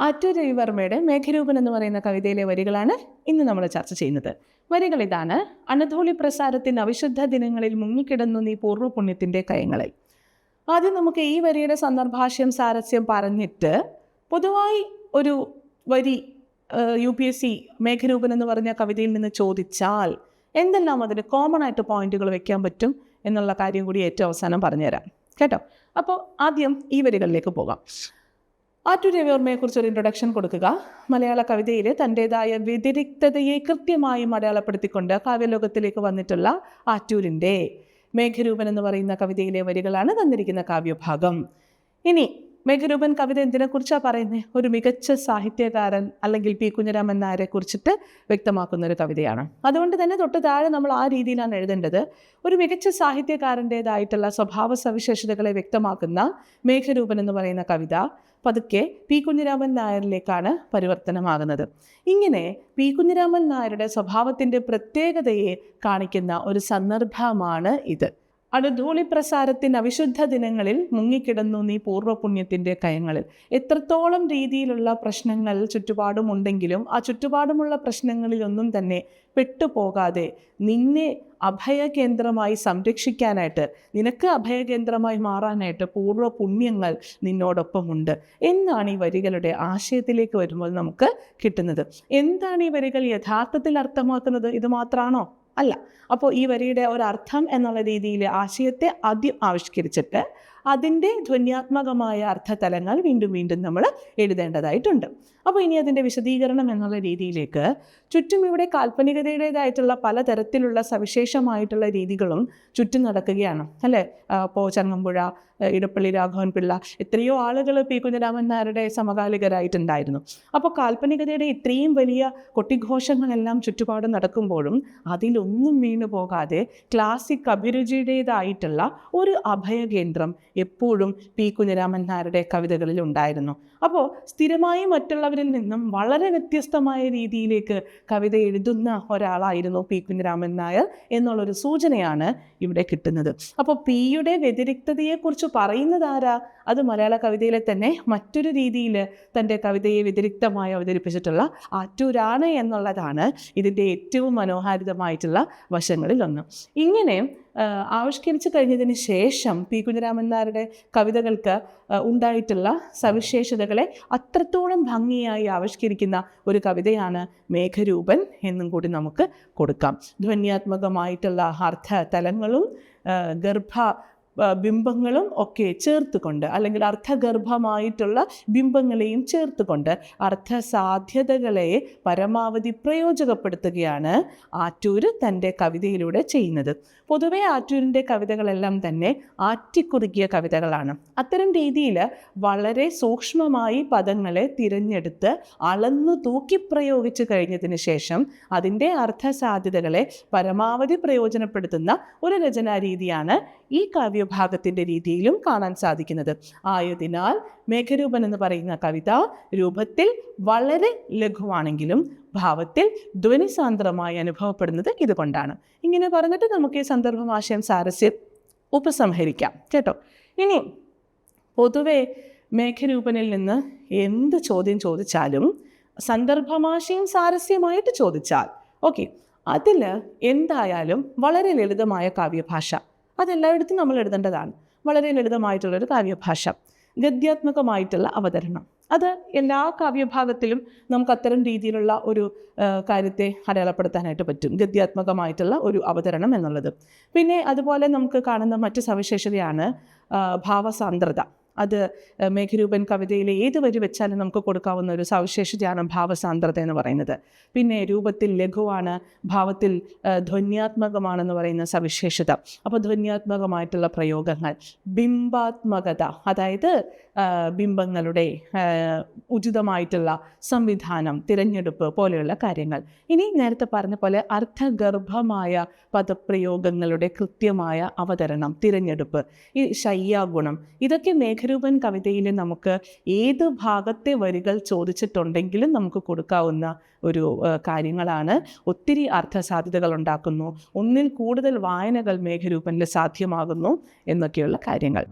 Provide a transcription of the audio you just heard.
ആറ്റൂർ രവിവർമ്മയുടെ മേഘരൂപൻ എന്ന് പറയുന്ന കവിതയിലെ വരികളാണ് ഇന്ന് നമ്മൾ ചർച്ച ചെയ്യുന്നത്. വരികൾ ഇതാണ്. അനധോളി പ്രസാരത്തിന് അവിശുദ്ധ ദിനങ്ങളിൽ മുങ്ങിക്കിടന്നു നീ പൂർവപുണ്യത്തിന്റെ കയങ്ങളിൽ. ആദ്യം നമുക്ക് ഈ വരിയുടെ സന്ദർഭാശയം സാരസ്യം പറഞ്ഞിട്ട് പൊതുവായി ഒരു വരി U P S C Megharoopan എന്ന് പറഞ്ഞ കവിതയിൽ നിന്ന് ചോദിച്ചാൽ എന്തെല്ലാം അതിന് കോമൺ ആയിട്ട് പോയിന്റുകൾ വെക്കാൻ പറ്റും എന്നുള്ള കാര്യം കൂടി ഏറ്റവും അവസാനം പറഞ്ഞുതരാം. കേട്ടോ? അപ്പോൾ ആദ്യം ഈ വരികളിലേക്ക് പോകാം. ആറ്റൂർ രവിവർമ്മയെക്കുറിച്ച് ഒരു ഇൻട്രൊഡക്ഷൻ കൊടുക്കുക. മലയാള കവിതയിൽ തന്റെതായ വ്യതിരിക്തതയെ കൃത്യമായും അടയാളപ്പെടുത്തിക്കൊണ്ട് കാവ്യലോകത്തിലേക്ക് വന്നിട്ടുള്ള ആറ്റൂരിന്റെ മേഘരൂപൻ എന്ന് പറയുന്ന കവിതയിലെ വരികളാണ് തന്നിരിക്കുന്ന കാവ്യഭാഗം. ഇനി മേഘരൂപൻ കവിത എന്തിനെക്കുറിച്ചാണ് പറയുന്നത് ഒരു മികച്ച സാഹിത്യകാരൻ അല്ലെങ്കിൽ പി. കുഞ്ഞിരാമൻ നായരെ കുറിച്ചിട്ട് വ്യക്തമാക്കുന്ന ഒരു കവിതയാണ്. അതുകൊണ്ട് തന്നെ തൊട്ട് താഴെ നമ്മൾ ആ രീതിയിലാണ് എഴുതേണ്ടത്. ഒരു മികച്ച സാഹിത്യകാരന്റേതായിട്ടുള്ള സ്വഭാവ സവിശേഷതകളെ വ്യക്തമാക്കുന്ന മേഘരൂപൻ എന്ന് പറയുന്ന കവിത പതുക്കെ പി. കുഞ്ഞിരാമൻ നായരിലേക്കാണ് പരിവർത്തനമാകുന്നത്. ഇങ്ങനെ പി. കുഞ്ഞിരാമൻ നായരുടെ സ്വഭാവത്തിന്റെ പ്രത്യേകതയെ കാണിക്കുന്ന ഒരു സന്ദർഭമാണ് ഇത്. അണുധൂളി പ്രസാരത്തിന് അവിശുദ്ധ ദിനങ്ങളിൽ മുങ്ങിക്കിടന്നു നീ പൂർവപുണ്യത്തിന്റെ കയങ്ങളിൽ. എത്രത്തോളം രീതിയിലുള്ള പ്രശ്നങ്ങൾ ചുറ്റുപാടുമുണ്ടെങ്കിലും ആ ചുറ്റുപാടുമുള്ള പ്രശ്നങ്ങളിലൊന്നും തന്നെ പെട്ടുപോകാതെ നിന്നെ അഭയകേന്ദ്രമായി സംരക്ഷിക്കാനായിട്ട് നിനക്ക് അഭയകേന്ദ്രമായി മാറാനായിട്ട് പൂർവ പുണ്യങ്ങൾ നിന്നോടൊപ്പമുണ്ട്. എന്നാണ് ഈ വരികളുടെ ആശയത്തിലേക്ക് വരുമ്പോൾ നമുക്ക് കിട്ടുന്നത്. എന്താണ് ഈ വരികൾ യഥാർത്ഥത്തിൽ അർത്ഥമാക്കുന്നത്? ഇത് മാത്രമാണോ അല്ല. അപ്പോൾ ഈ വരിയുടെ ഒരർത്ഥം എന്നുള്ള രീതിയിൽ ആശയത്തെ ആദ്യം ആവിഷ്കരിച്ചിട്ട് അതിന്റെ ധ്വന്യാത്മകമായ അർത്ഥതലങ്ങൾ വീണ്ടും വീണ്ടും നമ്മൾ എഴുതേണ്ടതായിട്ടുണ്ട്. അപ്പോൾ ഇനി അതിന്റെ വിശദീകരണം എന്നുള്ള രീതിയിലേക്ക് ചുറ്റും ഇവിടെ കാൽപ്പനികതയുടേതായിട്ടുള്ള പലതരത്തിലുള്ള സവിശേഷമായിട്ടുള്ള രീതികളും ചുറ്റും നടക്കുകയാണ്. അല്ലേ? അപ്പോൾ ചങ്ങമ്പുഴ ഇടപ്പള്ളി രാഘവൻ പിള്ള എത്രയോ ആളുകൾ പി. കുഞ്ഞരാമൻ നായരുടെ സമകാലികരായിട്ടുണ്ടായിരുന്നു. അപ്പോൾ കാൽപ്പനികതയുടെ ഇത്രയും വലിയ കൊട്ടിഘോഷങ്ങളെല്ലാം ചുറ്റുപാട് നടക്കുമ്പോഴും അതിലൊന്നും വീണു പോകാതെ ക്ലാസിക് അഭിരുചിയുടേതായിട്ടുള്ള ഒരു അഭയകേന്ദ്രം എപ്പോഴും പി കുഞ്ഞിരാമൻ നായരുടെ കവിതകളിൽ ഉണ്ടായിരുന്നു. അപ്പോൾ സ്ഥിരമായി മറ്റുള്ളവരിൽ നിന്നും വളരെ വ്യത്യസ്തമായ രീതിയിലേക്ക് കവിത എഴുതുന്ന ഒരാളായിരുന്നു പി കുഞ്ഞിരാമൻ നായർ എന്നുള്ളൊരു സൂചനയാണ് ഇവിടെ കിട്ടുന്നത്. അപ്പോൾ പിയുടെ വ്യതിരിക്തതയെക്കുറിച്ച് പറയുന്നത് ആരാ? അത് മലയാള കവിതയിലെ തന്നെ മറ്റൊരു രീതിയിൽ തന്റെ കവിതയെ വ്യതിരിക്തമായി അവതരിപ്പിച്ചിട്ടുള്ള ആറ്റൂരാണ് എന്നുള്ളതാണ് ഇതിന്റെ ഏറ്റവും മനോഹാരിതമായിട്ടുള്ള വശങ്ങളിലൊന്ന് ഇങ്ങനെ ആവിഷ്കരിച്ചു കഴിഞ്ഞതിന് ശേഷം പി കുഞ്ഞിരാമൻ നായരുടെ കവിതകൾക്ക് ഉണ്ടായിട്ടുള്ള സവിശേഷതകളെ അത്രത്തോളം ഭംഗിയായി ആവിഷ്കരിക്കുന്ന ഒരു കവിതയാണ് മേഘരൂപൻ എന്നും കൂടി നമുക്ക് കൊടുക്കാം. ധ്വന്യാത്മകമായിട്ടുള്ള അർത്ഥ തലങ്ങളും ഗർഭ ബിംബങ്ങളും ഒക്കെ ചേർത്തുകൊണ്ട് അല്ലെങ്കിൽ അർത്ഥഗർഭമായിട്ടുള്ള ബിംബങ്ങളെയും ചേർത്തുകൊണ്ട് അർത്ഥസാധ്യതകളെ പരമാവധി പ്രയോജകപ്പെടുത്തുകയാണ് ആറ്റൂർ തന്റെ കവിതയിലൂടെ ചെയ്യുന്നത്. പൊതുവെ ആറ്റൂരിന്റെ കവിതകളെല്ലാം തന്നെ ആറ്റിക്കുറുക്കിയ കവിതകളാണ്. അത്തരം രീതിയിൽ വളരെ സൂക്ഷ്മമായി പദങ്ങളെ തിരഞ്ഞെടുത്ത് അളന്നു തൂക്കി പ്രയോഗിച്ചു കഴിഞ്ഞതിന് ശേഷം അതിന്റെ അർത്ഥസാധ്യതകളെ പരമാവധി പ്രയോജനപ്പെടുത്തുന്ന ഒരു രചനാരീതിയാണ് ഈ ഈ കാവ്യഭാഗത്തിന്റെ രീതിയിലും കാണാൻ സാധിക്കുന്നത്. ആയതിനാൽ മേഘരൂപൻ എന്ന് പറയുന്ന കവിത രൂപത്തിൽ വളരെ ലഘുവാണെങ്കിലും ഭാവത്തിൽ ധ്വനിസാന്ദ്രമായി അനുഭവപ്പെടുന്നത് ഇതുകൊണ്ടാണ്. ഇങ്ങനെ പറഞ്ഞിട്ട് നമുക്ക് ഈ സന്ദർഭമാശയം സാരസ്യം ഉപസംഹരിക്കാം. കേട്ടോ? ഇനി പൊതുവെ മേഘരൂപനിൽ നിന്ന് എന്ത് ചോദ്യം ചോദിച്ചാലും സന്ദർഭമാശയം സാരസ്യമായിട്ട് ചോദിച്ചാൽ ഓക്കെ അതിൽ എന്തായാലും വളരെ ലളിതമായ കാവ്യഭാഷ അതെല്ലായിടത്തും നമ്മൾ എഴുതേണ്ടതാണ്. വളരെ ലളിതമായിട്ടുള്ളൊരു കാവ്യഭാഷ. ഗദ്യാത്മകമായിട്ടുള്ള അവതരണം. അത് എല്ലാ കാവ്യഭാഗത്തിലും നമുക്ക് അത്തരം രീതിയിലുള്ള ഒരു കാര്യത്തെ അടയാളപ്പെടുത്താനായിട്ട് പറ്റും. ഗദ്യാത്മകമായിട്ടുള്ള ഒരു അവതരണം എന്നുള്ളത്. പിന്നെ അതുപോലെ നമുക്ക് കാണുന്ന മറ്റു സവിശേഷതയാണ് ഭാവസാന്ദ്രത. അത് മേഘരൂപൻ കവിതയിലെ ഏത് വരി വെച്ചാലും നമുക്ക് കൊടുക്കാവുന്ന ഒരു സവിശേഷതയാണ് ഭാവസാന്ദ്രത എന്ന് പറയുന്നത്. പിന്നെ രൂപത്തിൽ ലഘുവാണ് ഭാവത്തിൽ ധ്വന്യാത്മകമാണെന്ന് പറയുന്ന സവിശേഷത. അപ്പോൾ ധ്വന്യാത്മകമായിട്ടുള്ള പ്രയോഗങ്ങൾ. ബിംബാത്മകത അതായത് ബിംബങ്ങളുടെ ഉചിതമായിട്ടുള്ള സംവിധാനം തിരഞ്ഞെടുപ്പ് പോലെയുള്ള കാര്യങ്ങൾ. ഇനി നേരത്തെ പറഞ്ഞ പോലെ അർത്ഥഗർഭമായ പദപ്രയോഗങ്ങളുടെ കൃത്യമായ അവതരണം തിരഞ്ഞെടുപ്പ് ഈ ശയ്യാഗുണം ഇതൊക്കെ മേഘരൂപൻ കവിതയിൽ നമുക്ക് ഏത് ഭാഗത്തെ വരികൾ ചോദിച്ചിട്ടുണ്ടെങ്കിലും നമുക്ക് കൊടുക്കാവുന്ന ഒരു കാര്യങ്ങളാണ്. ഒത്തിരി അർത്ഥസാധ്യതകൾ ഉണ്ടാക്കുന്നു. ഒന്നിൽ കൂടുതൽ വായനകൾ മേഘരൂപനിൽ സാധ്യമാകുന്നു എന്നൊക്കെയുള്ള കാര്യങ്ങൾ.